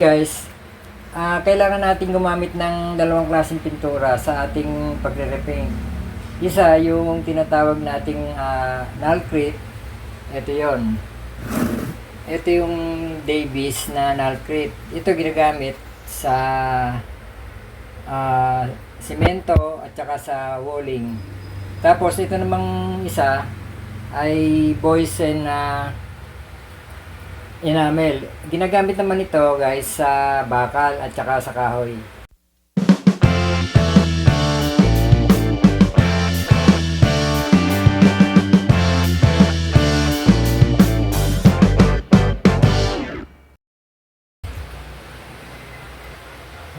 Guys, ah kailangan natin gumamit ng dalawang klaseng pintura sa ating pagre-repaint. Isa, yung tinatawag nating uh, Nalcrete. Ito yon. Ito yung Davis na Nalcrete. Ito ginagamit sa ah, simento at saka sa walling. Tapos ito namang isa ay Boysen na enamel. Ginagamit naman ito guys sa bakal at saka sa kahoy.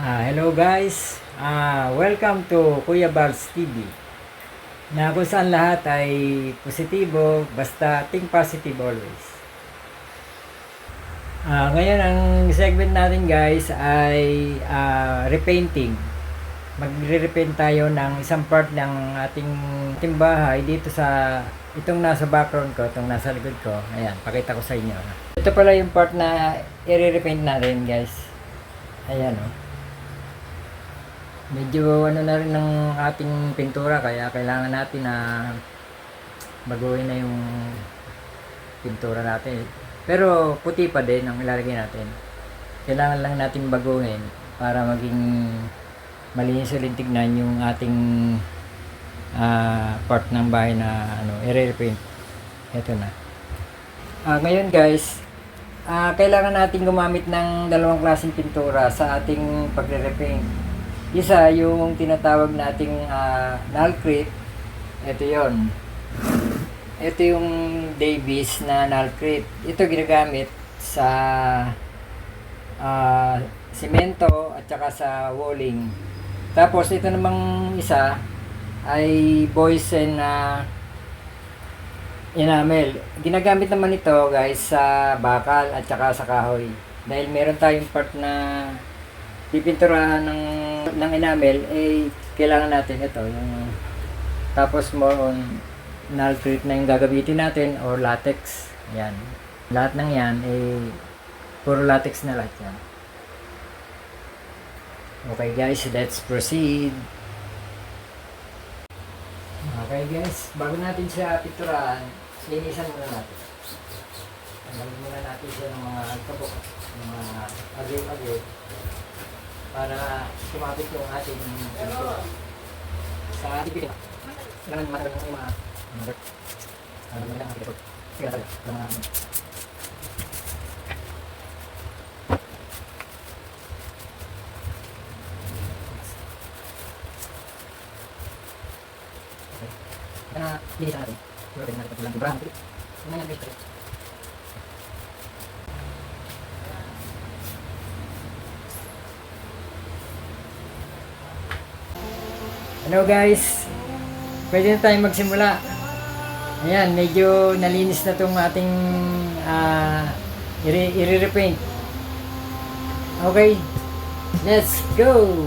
Ah, hello guys. Ah, welcome to Kuya Bals TV. Na kung saan lahat ay positibo, basta think positive always. Ah, ngayon ang segment natin guys ay ah, repainting. Magre-repaint tayo ng isang part ng ating, ating bahay dito sa itong nasa background ko, itong nasa likod ko. Ayan, pakita ko sa inyo. Ito pala yung part na i-repaint natin guys. Ayan oh. Medyo ano na rin ng ating pintura kaya kailangan natin na baguhin na yung pintura natin. Pero puti pa din ang ilalagay natin. Kailangan lang natin baguhin para maging malinis ulit tignan yung ating ah, part ng bahay na ano, i-repaint. Ito na. Ah, ngayon guys, ah, kailangan natin gumamit ng dalawang klaseng pintura sa ating pagre-repaint. Isa, yung tinatawag nating uh, Nalcrete. Ito yon. Ito yung Davis na Nalcrete. Ito ginagamit sa ah, simento at saka sa walling. Tapos ito namang isa ay Boysen na enamel. Ginagamit naman ito guys sa bakal at saka sa kahoy. Dahil meron tayong part na pipinturahan ng ng enamel eh kailangan natin ito yung tapos more on nalcrete na yung gagamitin natin or latex. Yan. Lahat ng yan eh puro latex na lahat yan. Okay guys let's proceed. Okay guys bago natin siya pinturahan linisan muna natin. Tanggalin muna natin siya ng mga kabok mga agyo-agyo para kumapit yung ating pintura. Sa ating pintura, kailangan matagal ng mga number. Ano mo lang ang pintura. Sige na tayo. Mga Kaya linisan natin. Pero pwede natin patulang timbrahan. Ano yan guys? Hello guys, pwede na tayong magsimula. Ayan, medyo nalinis na itong ating uh, i-repaint. Okay, let's go!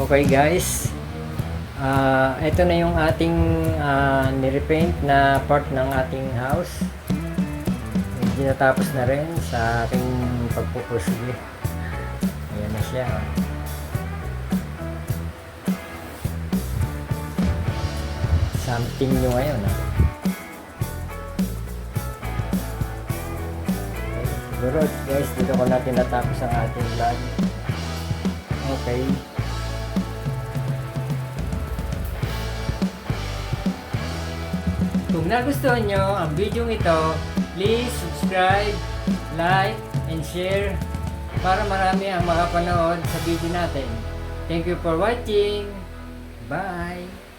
Okay guys. Ah, ito na yung ating ah, nirepaint na part ng ating house. Medyo natapos na rin sa aking pagpupursige. Ayan na siya. Something nyo ngayon. ah. Okay. Siguro guys, dito ko natin natapos ang ating vlog. Okay. Kung nagustuhan nyo ang video ito, please subscribe, like, and share para marami ang makapanood sa video natin. Thank you for watching. Bye!